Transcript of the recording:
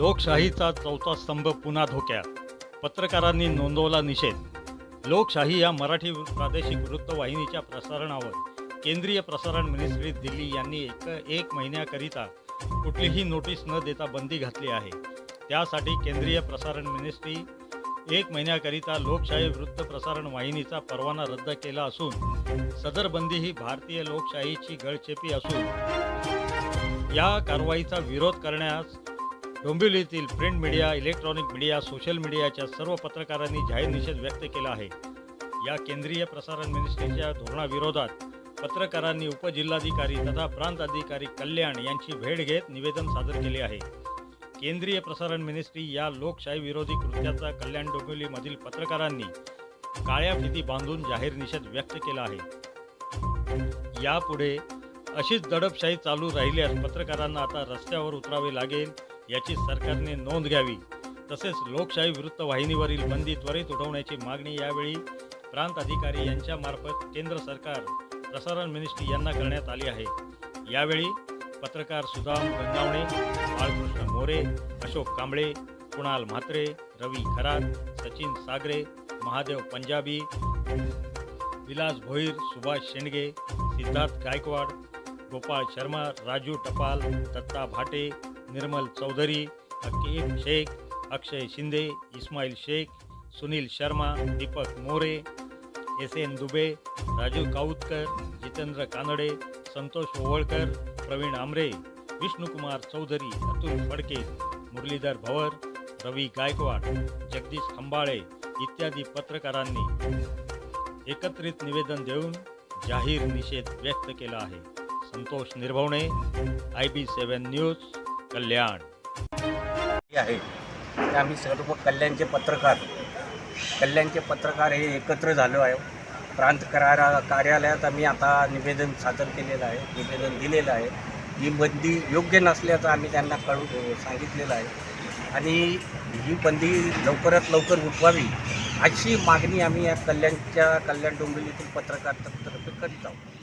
लोकशाहीचा चौथा स्तंभ पुन्हा धोक्यात. पत्रकारांनी नोंदवला निषेध. लोकशाही या मराठी प्रादेशिक वृत्तवाहिनीच्या प्रसारणावर केंद्रीय प्रसारण मिनिस्ट्री दिल्ली यांनी एक एक महिन्याकरिता कुठलीही नोटीस न देता बंदी घातली आहे. त्यासाठी केंद्रीय प्रसारण मिनिस्ट्री एक महिन्याकरिता लोकशाही वृत्त प्रसारण वाहिनीचा परवाना रद्द केला असून सदर बंदी ही भारतीय लोकशाहीची गळचेपी असून या कारवाईचा विरोध करण्यास डोंबिवलीतील print media electronic media social मीडियाच्या सर्व पत्रकारांनी जाहीर निषेध व्यक्त केला आहे. या केंद्रीय प्रसारण मिनिस्ट्रीच्या धोरणाविरोधात पत्रकारांनी उपजिल्हाधिकारी तथा प्रांत अधिकारी कल्याण यांची भेट घेत निवेदन सादर केले आहे. केंद्रीय प्रसारण मिनिस्ट्री या लोकशाही विरोधी कृत्याचा कल्याण डोंबिवलीमधील पत्रकारांनी काळ्या फिती बांधून जाहीर निषेध व्यक्त केला आहे. यापुढे अशीच दडपशाही चालू राहिल्यास पत्रकारांना आता रस्त्यावर उतरावे लागेल याची सरकारने नोंद घ्यावी. तसेच लोकशाही वृत्तवाहिनीवरील बंदी त्वरित उठवण्याची मागणी यावेळी प्रांत अधिकारी यांच्या मार्फत केंद्र सरकार प्रसारण मिनिस्ट्री यांना करण्यात आली आहे. यावेळी पत्रकार सुदाम गंगावणे बाळकृष्ण मोरे अशोक कांबळे कुणाल म्हात्रे रवी खरात सचिन सागरे महादेव पंजाबी विलास भोईर सुभाष शेंडगे सिद्धार्थ गायकवाड गोपाळ शर्मा राजू टपाल दत्ता भाटे निर्मल चौधरी हकीम शेख अक्षय शिंदे इस्माईल शेख सुनील शर्मा दीपक मोरे एस एन दुबे राजीव काऊतकर जितेंद्र कानडे संतोष ओवळकर प्रवीण आमरे विष्णुकुमार चौधरी अतुल फडके मुरलीधर भवर रवी गायकवाड जगदीश खंबाळे इत्यादी पत्रकारांनी एकत्रित निवेदन देऊन जाहीर निषेध व्यक्त केला आहे. Santosh Nirbhavane I B seven news Kalyan. आहे. ते आम्ही सर्व कल्याणचे पत्रकार. कल्याणचे पत्रकार हे एकत्र झालो आहे. प्रांत करारा कार्यालयात आम्ही आता निवेदन सादर केलेलं आहे. निवेदन दिलेलं आहे. ही बंदी योग्य नसल्याचं आम्ही त्यांना कळू सांगितलेलं आहे. आणि ही बंदी लवकरात लवकर उठवावी अशी मागणी आम्ही या कल्याणच्या कल्याण डोंबिवलीतील पत्रकार तर्फे करीत आहोत.